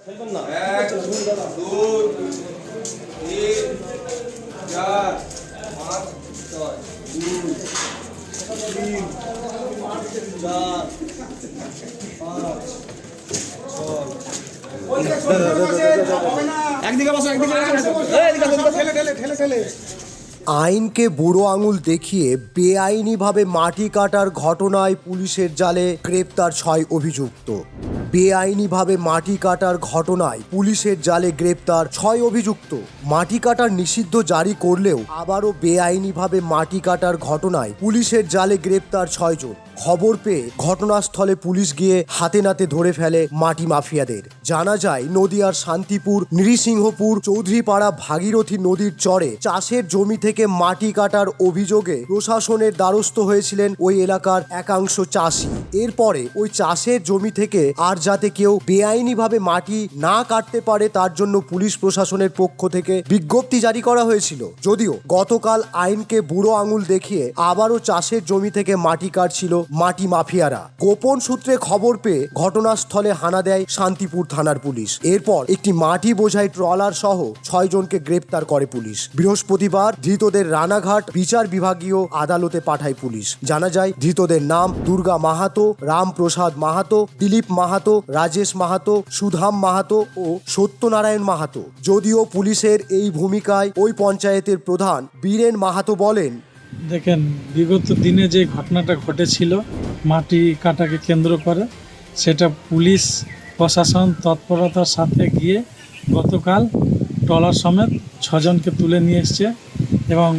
এক দুই তিন চার পাঁচ ছয় দুই তিন চার পাঁচ একদিকে বসো একদিকে আইনকে বুড়ো আঙুল দেখিয়ে বেআইনিভাবে মাটি কাটার ঘটনায় পুলিশের জালে গ্রেপ্তার ছয় অভিযুক্ত। বেআইনিভাবে মাটি কাটার ঘটনায় পুলিশের জালে গ্রেপ্তার ছয় অভিযুক্ত। মাটি কাটার নিষিদ্ধ জারি করলেও আবারও বেআইনিভাবে মাটি কাটার ঘটনায় পুলিশের জালে গ্রেপ্তার ছয়জন খবর পেয়ে ঘটনাস্থলে পুলিশ গিয়ে হাতে নাতে ধরে ফেলে মাটি মাফিয়াদের। জানা যায়, নদিয়ার শান্তিপুর, নৃসিংহপুর, চৌধুরীপাড়া, ভাগীরথী নদীর চরে চাষের জমি থেকে মাটি কাটার অভিযোগে প্রশাসনের দ্বারস্থ হয়েছিলেন ওই এলাকার একাংশ চাষি। এরপরে ওই চাষের জমি থেকে আর যাতে কেউ বেআইনিভাবে মাটি না কাটতে পারে, তার জন্য পুলিশ প্রশাসনের পক্ষ থেকে বিজ্ঞপ্তি জারি করা হয়েছিল। যদিও গতকাল আইনকে বুড়ো আঙুল দেখিয়ে আবারও চাষের জমি থেকে মাটি কাটছিল মাটি মাফিয়ারা। গোপন সূত্রে খবর পেয়ে ঘটনাস্থলে হানা দেয় শান্তিপুর থানার পুলিশ। এরপর একটি মাটি বোঝাই ট্রলার সহ ছয় জনকে গ্রেপ্তার করে পুলিশ। বৃহস্পতিবার ধৃতদের রানাঘাট বিচার বিভাগীয় আদালতে পাঠায় পুলিশ। জানা যায়, ধৃতদের নাম দুর্গা মাহাতো রামপ্রসাদ মাহাতো, দিলীপ মাহাতো, রাজেশ মাহাতো, সুধাম মাহাতো ও সত্যনারায়ণ মাহাতো। যদিও পুলিশের এই ভূমিকায় ওই পঞ্চায়েতের প্রধান বীরেন মাহাতো বলেন, দেখেন, বিগত দিনে যে ঘটনাটা ঘটেছিল, মাটি কাটাকে কেন্দ্র করে, সেটা পুলিশ, প্রশাসন তৎপরতার সাথে গিয়ে গতকাল ট্রলার সমেত ছজনকে তুলে নিয়ে এসছে এবং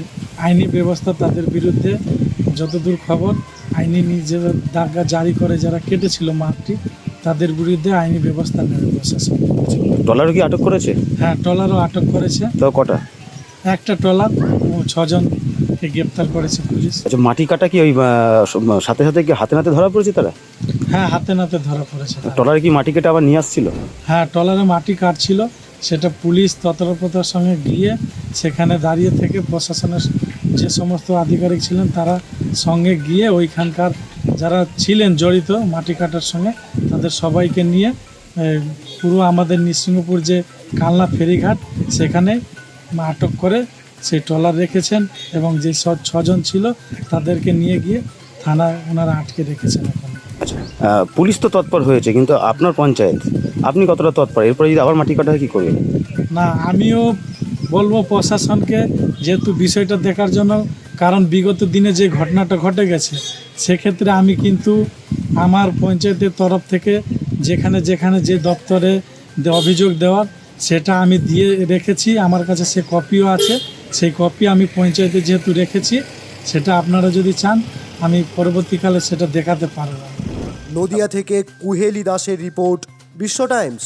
আইনি ব্যবস্থা তাদের বিরুদ্ধে যতদূর খবর আইনি নিজের দাগা জারি করে যারা কেটেছিল মাঠটি তাদের বিরুদ্ধে আইনি ব্যবস্থা নেবে প্রশাসন ডলারও কি আটক করেছে? হ্যাঁ ট্রলারও আটক করেছে। তাও কটা? একটা ট্রলার এবং ছজনকে গ্রেপ্তার করেছে পুলিশ। আচ্ছা মাটি কাটা কি ওই সাথে সাথে কি হাতে নাতে ধরা পড়েছে তারা? হ্যাঁ হাতে নাতে ধরা পড়েছে তারা। টলারে কি মাটি কেটে আবার নিয়ে আসছিল? হ্যাঁ ট্রলারে মাটি কাটছিল। সেটা পুলিশ তৎপরতার সঙ্গে গিয়ে সেখানে দাঁড়িয়ে থেকে প্রশাসনের যে সমস্ত আধিকারিক ছিলেন তারা সঙ্গে গিয়ে ওইখানকার যারা ছিলেন জড়িত মাটি কাটার সঙ্গে তাদের সবাইকে নিয়ে পুরো আমাদের নৃসিংহপুর যে কালনা ফেরিঘাট সেখানে আটক করে সেই ট্রলার রেখেছেন এবং যে ছজন ছিল তাদেরকে নিয়ে গিয়ে থানায় ওনারা আটকে রেখেছেন এখন। পুলিশ তো তৎপর হয়েছে কিন্তু আপনার পঞ্চায়েত আপনি কতটা তৎপর? এরপরে যদি আবার মাটি কাটা হয় কি করবেন? না আমিও বলব প্রশাসনকে যেহেতু বিষয়টা দেখার জন্য কারণ বিগত দিনে যে ঘটনাটা ঘটে গেছে, সেক্ষেত্রে আমি কিন্তু আমার পঞ্চায়েতের তরফ থেকে যেখানে যেখানে যে দপ্তরে অভিযোগ দেওয়ার, সেটা আমি দিয়ে রেখেছি। আমার কাছে সে কপিও আছে। সেই কপি আমি পঞ্চায়েতে যেহেতু রেখেছি, সেটা আপনারা যদি চান, আমি পরবর্তীকালে সেটা দেখাতে পারব। নদিয়া থেকে কুহেলি দাসের রিপোর্ট, বিশ্ব টাইমস।